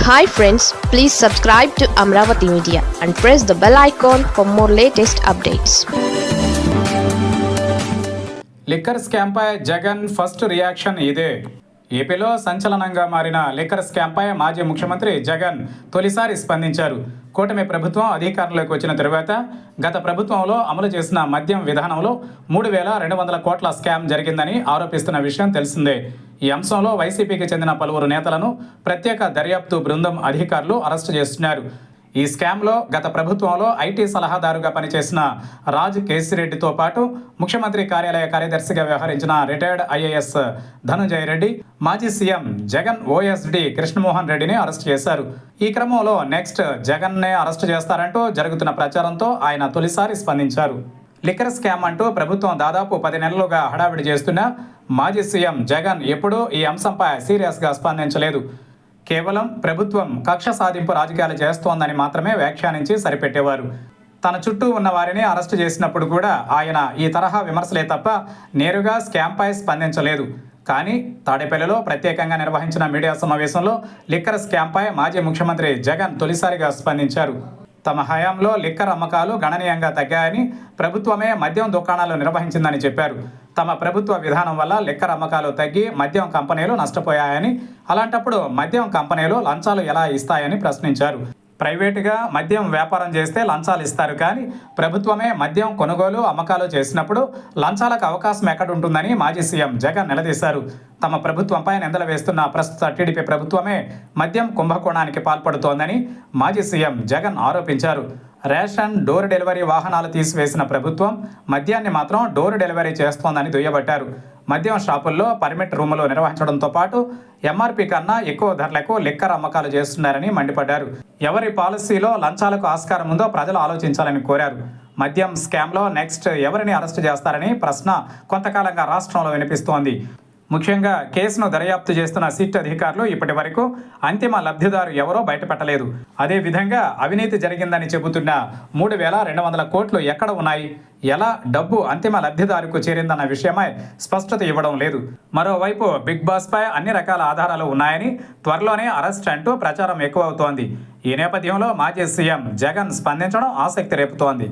hi friends please subscribe to Amaravati media and press the bell icon for more latest updates liquor స్కామ్పై Jagan first reaction ఇదే ఏపీలో సంచలనంగా మారిన liquor స్కామ్పై మాజీ ముఖ్యమంత్రి జగన్ తొలిసారి స్పందించారు. కూటమి ప్రభుత్వం అధికారంలోకి వచ్చిన తరువాత గత ప్రభుత్వంలో అమలు చేసిన మద్యం విధానంలో మూడు వేల రెండు వందల కోట్ల స్కామ్ జరిగిందని ఆరోపిస్తున్న విషయం తెలిసిందే. ఈ అంశంలో వైసీపీకి చెందిన పలువురు నేతలను ప్రత్యేక దర్యాప్తు బృందం అధికారులు అరెస్టు చేస్తున్నారు. ఈ స్కామ్లో గత ప్రభుత్వంలో ఐటీ సలహాదారుగా పనిచేసిన రాజ్ కేసిరెడ్డితో పాటు ముఖ్యమంత్రి కార్యాలయ కార్యదర్శిగా వ్యవహరించిన రిటైర్డ్ ఐఏఎస్ ధనుంజయ రెడ్డి మాజీ సీఎం జగన్ ఓఎస్డి కృష్ణమోహన్ రెడ్డిని అరెస్ట్ చేశారు. ఈ క్రమంలో నెక్స్ట్ జగన్నే అరెస్ట్ చేస్తారంటూ జరుగుతున్న ప్రచారంతో ఆయన తొలిసారి స్పందించారు. లిక్కర్ స్కామ్ అంటూ ప్రభుత్వం దాదాపు పది నెలలుగా హడావిడి చేస్తున్న మాజీ సీఎం జగన్ ఎప్పుడూ ఈ అంశంపై సీరియస్గా స్పందించలేదు. కేవలం ప్రభుత్వం కక్ష సాధింపు రాజకీయాలు చేస్తోందని మాత్రమే వ్యాఖ్యానించి సరిపెట్టేవారు. తన చుట్టూ ఉన్న వారిని అరెస్టు చేసినప్పుడు కూడా ఆయన ఈ తరహా విమర్శలే తప్ప నేరుగా స్కామ్పై స్పందించలేదు. కానీ తాడేపల్లిలో ప్రత్యేకంగా నిర్వహించిన మీడియా సమావేశంలో లిక్కర్ స్కామ్పై మాజీ ముఖ్యమంత్రి జగన్ తొలిసారిగా స్పందించారు. తమ హయాంలో లిక్కర్ అమ్మకాలు గణనీయంగా తగ్గాయని ప్రభుత్వమే మద్యం దుకాణాలు నిర్వహించిందని చెప్పారు. తమ ప్రభుత్వ విధానం వల్ల లిక్కర్ అమ్మకాలు తగ్గి మద్యం కంపెనీలు నష్టపోయాయని అలాంటప్పుడు మద్యం కంపెనీలు లంచాలు ఎలా ఇస్తాయని ప్రశ్నించారు. ప్రైవేటుగా మద్యం వ్యాపారం చేస్తే లంచాలు ఇస్తారు. కానీ ప్రభుత్వమే మద్యం కొనుగోలు అమ్మకాలు చేసినప్పుడు లంచాలకు అవకాశం ఎక్కడుంటుందని మాజీ సీఎం జగన్ నిలదీశారు. తమ ప్రభుత్వంపై నిందలు వేస్తున్న ప్రస్తుత టీడీపీ ప్రభుత్వమే మద్యం కుంభకోణానికి పాల్పడుతోందని మాజీ సీఎం జగన్ ఆరోపించారు. రేషన్ డోర్ డెలివరీ వాహనాలు తీసివేసిన ప్రభుత్వం మద్యాన్ని మాత్రం డోర్ డెలివరీ చేస్తోందని దుయ్యబట్టారు. మద్యం షాపుల్లో పర్మిట్ రూములు నిర్వహించడంతో పాటు ఎంఆర్పీ కన్నా ఎక్కువ ధరలకు లిక్కర్ అమ్మకాలు చేస్తున్నారని మండిపడ్డారు. ఎవరి పాలసీలో లంచాలకు ఆస్కారం ఉందో ప్రజలు ఆలోచించాలని కోరారు. మద్యం స్కామ్లో నెక్స్ట్ ఎవరిని అరెస్టు చేస్తారని ప్రశ్న కొంతకాలంగా రాష్ట్రంలో వినిపిస్తోంది. ముఖ్యంగా కేసును దర్యాప్తు చేస్తున్న సిట్ అధికారులు ఇప్పటి వరకు అంతిమ లబ్ధిదారు ఎవరో బయటపెట్టలేదు. అదేవిధంగా అవినీతి జరిగిందని చెబుతున్న మూడు వేల రెండు వందల కోట్లు ఎక్కడ ఉన్నాయి? ఎలా డబ్బు అంతిమ లబ్ధిదారుకు చేరిందన్న విషయమై స్పష్టత ఇవ్వడం లేదు. మరోవైపు బిగ్ బాస్పై అన్ని రకాల ఆధారాలు ఉన్నాయని త్వరలోనే అరెస్ట్ అంటూ ప్రచారం ఎక్కువ అవుతోంది ఈ నేపథ్యంలో మాజీ సీఎం జగన్ స్పందించడం ఆసక్తి రేపుతోంది.